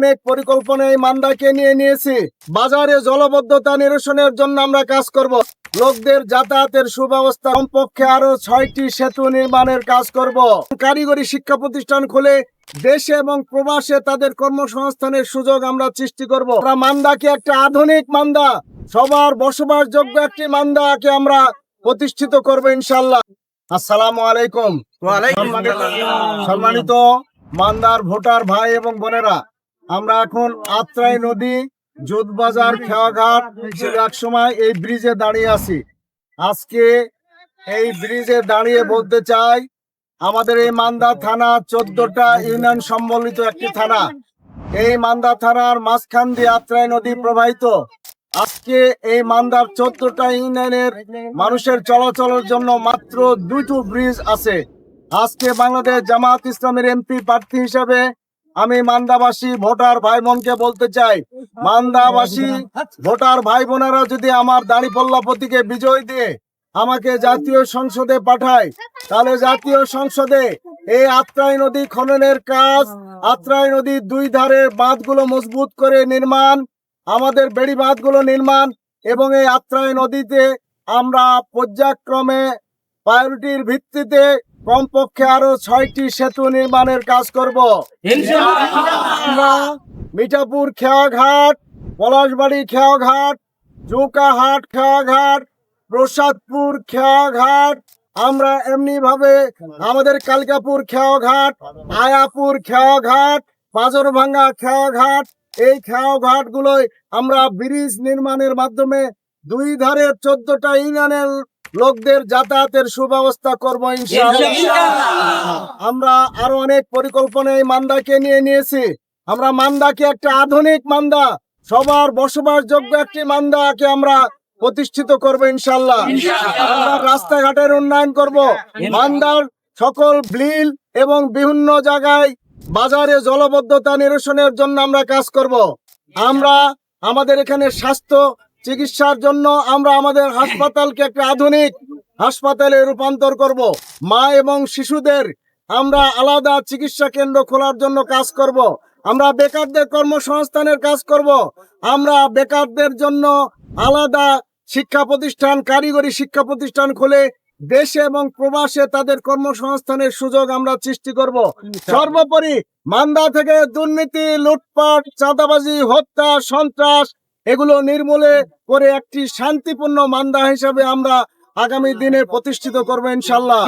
অনেক পরিকল্পনা এই মান্দাকে নিয়ে নিয়েছি। বাজারে জলবদ্ধতা নিরসনের জন্য আমরা কাজ করব। লোকদের যাতায়াতের সুব্যবস্থা কমপক্ষে আরও ছয়টি সেতু নির্মাণের কাজ করব। কারিগরি শিক্ষা প্রতিষ্ঠান খুলে দেশে এবং প্রবাসে তাদের কর্মসংস্থানের সুযোগ আমরা সৃষ্টি করব। আমরা মান্দাকে একটা আধুনিক মান্দা সবার বসবাসযোগ্য একটি মান্দাকে আমরা প্রতিষ্ঠিত করব ইনশাল্লাহ আসসালামু আলাইকুম। সম্মানিত মান্দার ভোটার ভাই এবং বোনেরা আমরা এখন আত্রাই নদী জোতবাজার খেয়াঘাট এক সময় এই ব্রিজে দাঁড়িয়ে আছি। আজকে এই ব্রিজে দাঁড়িয়ে বলতে চাই, আমাদের এই মান্দা থানা চোদ্দটা ইউনিয়ন সম্বলিত একটি থানা। এই মান্দা থানার মাঝখান দিয়ে আত্রাই নদী প্রবাহিত। আজকে এই মান্দার চোদ্দটা ইউনিয়নের মানুষের চলাচলের জন্য মাত্র দুটো ব্রিজ আছে। আজকে বাংলাদেশ জামাত ইসলামের এমপি প্রার্থী হিসেবে আমি মান্দাবাসী ভোটার ভাই বোনকে বলতে চাই, মান্দাবাসী ভোটার ভাই বোনেরা যদি আমার দাঁড়িপল্লা প্রতীকে বিজয় দিয়ে আমাকে জাতীয় সংসদে পাঠায়, তাহলে জাতীয় সংসদে এই আত্রাই নদী খননের কাজ, আত্রাই নদীর দুই ধারে বাঁধগুলো মজবুত করে নির্মাণ, আমাদের বেড়ি বাঁধগুলো নির্মাণ এবং এই আত্রাই নদীতে আমরা পর্যায়ক্রমে প্রায়োরিটির ভিত্তিতে কমপক্ষে আরও ছয়টি সেতু নির্মাণের কাজ করব। মিঠাপুর খেয়াঘাট পলাশবাড়ি খেয়াঘাট জুকাহাট খেয়াঘাট প্রসাদপুর খেয়াঘাট আমরা এমনি ভাবে আমাদের কালকাপুর খেয়াঘাট আয়াপুর খেয়াঘাট পাজরভাঙ্গা খেয়াঘাট এই খেয়াঘাট গুলোয় আমরা ব্রিজ নির্মাণের মাধ্যমে দুই ধারে চোদ্দটা ইউনিয়নের লোকদের যাতায়াতের সুব্যবস্থা করব আমরা আরও অনেক পরিকল্পনা এই মান্দাকে নিয়ে নিয়েছি। আমরা মান্দাকে একটা আধুনিক মান্দা সবার বসবাসযোগ্য একটি মান্দাকে আমরা প্রতিষ্ঠিত করব ইনশাল্লাহ আমরা রাস্তাঘাটের উন্নয়ন করব। মান্দার সকল ব্লিল এবং বিভিন্ন জায়গায় বাজারে জলবদ্ধতা নিরসনের জন্য আমরা কাজ করব। আমরা আমাদের এখানে স্বাস্থ্য চিকিৎসার জন্য আমরা আমাদের হাসপাতালকে একটা আধুনিক হাসপাতালে রূপান্তর করব। মা এবং শিশুদের আমরা আলাদা চিকিৎসা কেন্দ্র খোলার জন্য কাজ করব। আমরা বেকারদের কর্মসংস্থানের কাজ করব। আমরা বেকারদের জন্য আলাদা শিক্ষা প্রতিষ্ঠান, কারিগরি শিক্ষা প্রতিষ্ঠান খুলে দেশে এবং প্রবাসে তাদের কর্মসংস্থানের সুযোগ আমরা সৃষ্টি করব। সর্বোপরি মান্দা থেকে দুর্নীতি, লুটপাট, চাঁদাবাজি, হত্যা, সন্ত্রাস এগুলো নির্মূলে করে একটি শান্তিপূর্ণ মান্দা হিসাবে আমরা আগামী দিনে প্রতিষ্ঠিত করব ইনশাল্লাহ।